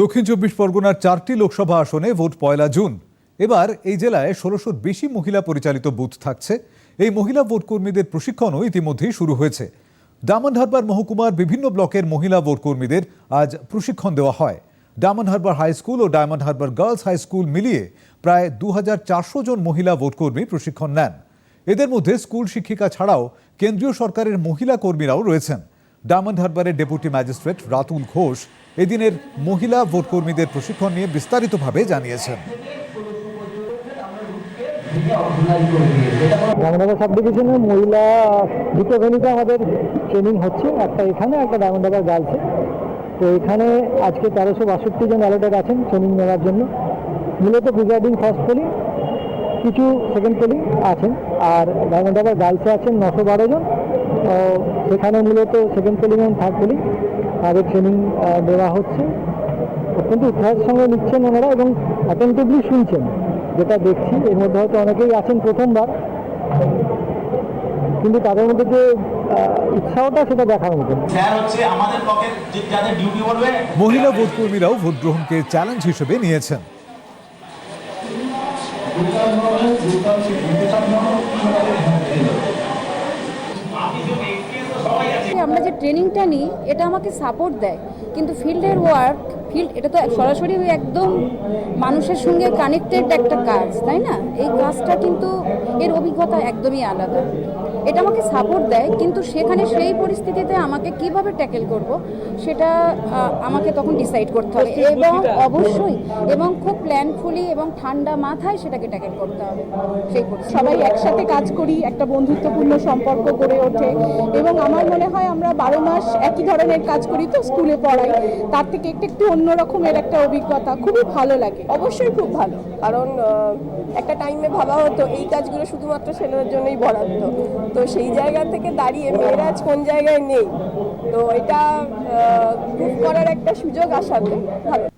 দক্ষিণ চব্বিশ পরগনার চারটি লোকসভা আসনে ভোট পয়লা জুন। এবার এই জেলায় ষোলোশোর বেশি মহিলা পরিচালিত বুথ থাকছে। এই মহিলা ভোট কর্মীদের প্রশিক্ষণও ইতিমধ্যেই শুরু হয়েছে। ডায়মন্ড হারবার মহকুমার বিভিন্ন ব্লকের মহিলা ভোট কর্মীদের আজ প্রশিক্ষণ দেওয়া হয়। ডায়মন্ড হারবার হাই স্কুল ও Diamond Harbour girls high school মিলিয়ে প্রায় দু হাজার চারশো জন মহিলা ভোট কর্মী প্রশিক্ষণ নেন। এদের মধ্যে স্কুল শিক্ষিকা ছাড়াও কেন্দ্রীয় সরকারের মহিলা কর্মীরাও রয়েছেন। ডায়মন্ড হারবারের ডেপুটি ম্যাজিস্ট্রেট রাতুল ঘোষ এদিনের মহিলা ভোটকর্মীদের প্রশিক্ষণ নিয়ে বিস্তারিতভাবে জানিয়েছেন। ডায়মন্ডাবার সাব ডিভিশনের মহিলা দুটো ভেনিতে আমাদের ট্রেনিং হচ্ছে। একটা এখানে, একটা ডায়মন্ডাবার গার্লসে। তো এখানে আজকে তেরোশো বাষট্টি জন অ্যালোটেড আছেন ট্রেনিং নেওয়ার জন্য। মূলত প্রিজাইডিং ফার্স্ট পোলিং, কিছু সেকেন্ড পোলিং আছেন। আর ডায়মন্ডাবার গার্লসে আছেন নশো বারো জন। তো সেখানে মূলত সেকেন্ড পোলিং এবং থার্ড পোলিং তাদের ট্রেনিং দেওয়া হচ্ছে। অত্যন্ত উৎসাহের সঙ্গে নিচ্ছেন ওনারা এবং অ্যাটেন্টিভলি শুনছেন যেটা দেখছি। এর মধ্যে হয়তো অনেকেই আছেন প্রথমবার। কিন্তু তাদের মধ্যে যে উৎসাহটা সেটা দেখার মতন। স্যার হচ্ছে আমাদের ব্লকের যে যাদের ডিউটি পড়বে মহিলা ভোটকর্মীরাও ভোট গ্রহণকে চ্যালেঞ্জ হিসেবে নিয়েছেন। আমরা যে ট্রেনিংটা নিই, এটা আমাকে সাপোর্ট দেয়। কিন্তু ফিল্ডের ওয়ার্ক ফিল্ড এটা তো সরাসরি একদম মানুষের সঙ্গে কানেক্টেড একটা কাজ, তাই না? এই কাজটা কিন্তু এর অভিজ্ঞতা একদমই আলাদা। এটা আমাকে সাপোর্ট দেয় কিন্তু সেখানে সেই পরিস্থিতিতে আমাকে কীভাবে ট্যাকেল করব সেটা আমাকে তখন ডিসাইড করতে হবে। এবং অবশ্যই এবং খুব প্ল্যানফুলি এবং ঠান্ডা মাথায় সেটাকে ট্যাকেল করতে হবে। সেই সবাই একসাথে কাজ করি একটা বন্ধুত্বপূর্ণ সম্পর্ক গড়ে ওঠে। এবং আমার মনে হয় আমরা বারো মাস একই ধরনের কাজ করি তো স্কুলে পড়াই। তার থেকে একটু একটু অন্য রকমের একটা অভিজ্ঞতা খুবই ভালো লাগে। অবশ্যই খুব ভালো। কারণ একটা টাইমে ভাবা হতো এই কাজগুলো শুধুমাত্র ছেলেদের জন্যই বরাদ্দ। তো সেই জায়গা থেকে দাঁড়িয়ে মেয়েরাজ কোন জায়গায় নেই। তো এটা করার একটা সুযোগ আসাতে ভালো।